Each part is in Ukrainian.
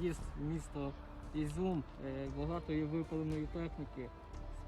в'їзд місто Ізюм, е, багато є випаленої техніки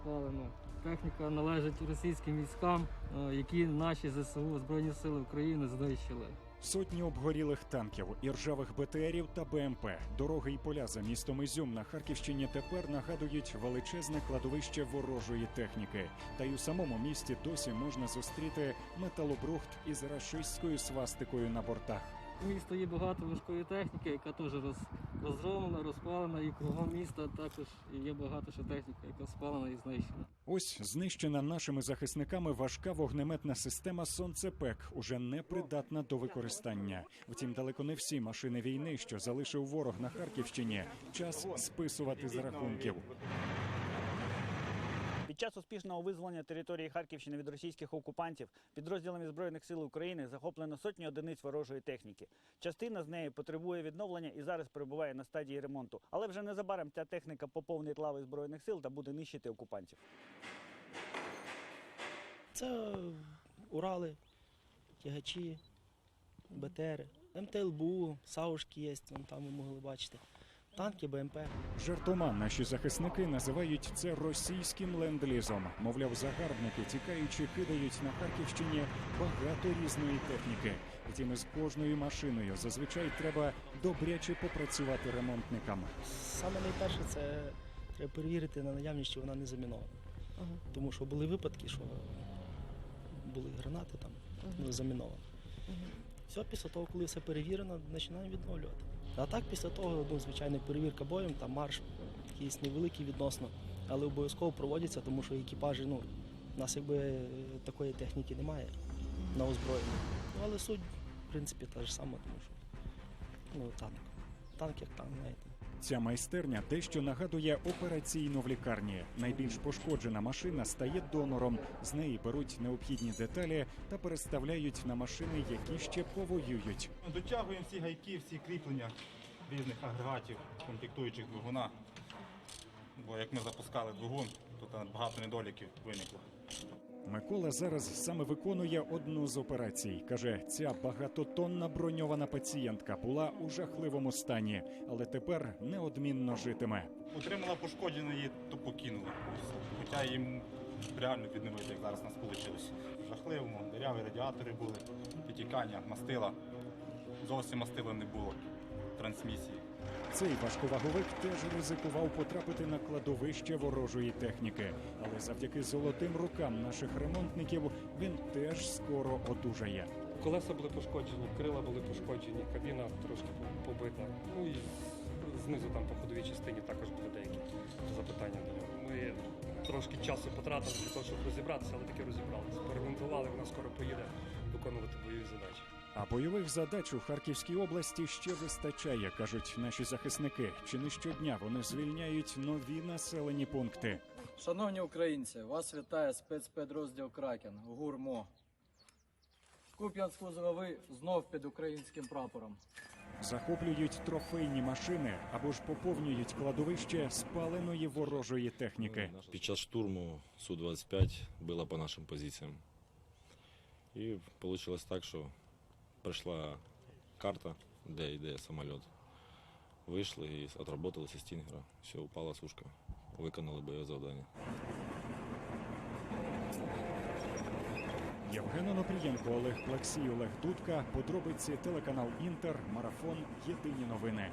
спалено. Техніка належить російським військам, е, які наші ЗСУ Збройні Сили України знищили. Сотні обгорілих танків, іржавих БТРів та БМП. Дороги і поля за містом Ізюм на Харківщині тепер нагадують величезне кладовище ворожої техніки. Та й у самому місті досі можна зустріти металобрухт із рашистською свастикою на бортах. Місто є багато важкої техніки, яка теж роз, розроблена, розпалена, і кругом міста також є багато ще техніки, яка спалена і знищена. Ось знищена нашими захисниками важка вогнеметна система сонцепек уже не придатна до використання. Втім, далеко не всі машини війни, що залишив ворог на Харківщині, час списувати з рахунків. Час успішного визволення території Харківщини від російських окупантів підрозділами збройних сил України захоплено сотні одиниць ворожої техніки. Частина з неї потребує відновлення і зараз перебуває на стадії ремонту. Але вже незабаром ця техніка поповнить лави збройних сил та буде нищити окупантів. Це Урали, тягачі, БТРи, МТЛБУ, Саушки є, там ви могли бачити. Танки, БМП. Жартома наші захисники називають це російським ленд-лізом. Мовляв, загарбники, тікаючи, кидають на Харківщині багато різної техніки. Втім, із кожною машиною зазвичай треба добряче попрацювати ремонтникам. Саме найперше це треба перевірити на наявність, чи вона не замінована. Тому що були випадки, що були гранати там ну, заміновані. Все, після того, коли все перевірено, починаємо відновлювати. А так, після того, ну, звичайно, перевірка боєм, там марш якийсь невеликий відносно, але обов'язково проводяться, тому що екіпажі, ну, у нас якби е, такої техніки немає на озброєнні. Ну, але суть, в принципі, та ж сама, тому що ну, танк. Танк як танк, знаєте. Ця майстерня дещо нагадує операційну в лікарні. Найбільш пошкоджена машина стає донором. З неї беруть необхідні деталі та переставляють на машини, які ще повоюють. Дотягуємо всі гайки, всі кріплення різних агрегатів, комплектуючих двигуна. Бо як ми запускали двигун, то там багато недоліків виникло. Микола зараз саме виконує одну з операцій. каже, ця багатотонна броньована пацієнтка була у жахливому стані, але тепер неодмінно житиме. Отримала пошкодження, її тупо кинули. Хоча їм реально відновити, як зараз нас вийшло. Жахливому, диряві радіатори були, підтікання, мастила. Зовсім мастила не було трансмісії. Цей важковаговик теж ризикував потрапити на кладовище ворожої техніки, але завдяки золотим рукам наших ремонтників він теж скоро одужає. Колеса були пошкоджені, крила були пошкоджені, кабіна трошки побита. Ну і знизу там по ходовій частині також були деякі запитання до нього. Ми трошки часу потратили для того, щоб розібратися, але таки розібралися. Поремонтували, вона скоро поїде виконувати бойові задачі. А бойових задач у Харківській області ще вистачає, кажуть наші захисники. Чи не щодня вони звільняють нові населені пункти. Шановні українці, вас вітає спецпідрозділ Кракен ГУРМО. Куп'янську злови знов під українським прапором. Захоплюють трофейні машини або ж поповнюють кладовище спаленої ворожої техніки. Під час штурму Су-25 била по нашим позиціям. І вийшло так, що прийшла карта, де йде самоліт. Вийшли і отработали стінгера. Все, упала сушка. Виконали бойове завдання. Євген Онопрієнко, Олег Плаксій, Олег Дудка. Подробиці телеканал Інтер, Марафон. Єдині новини.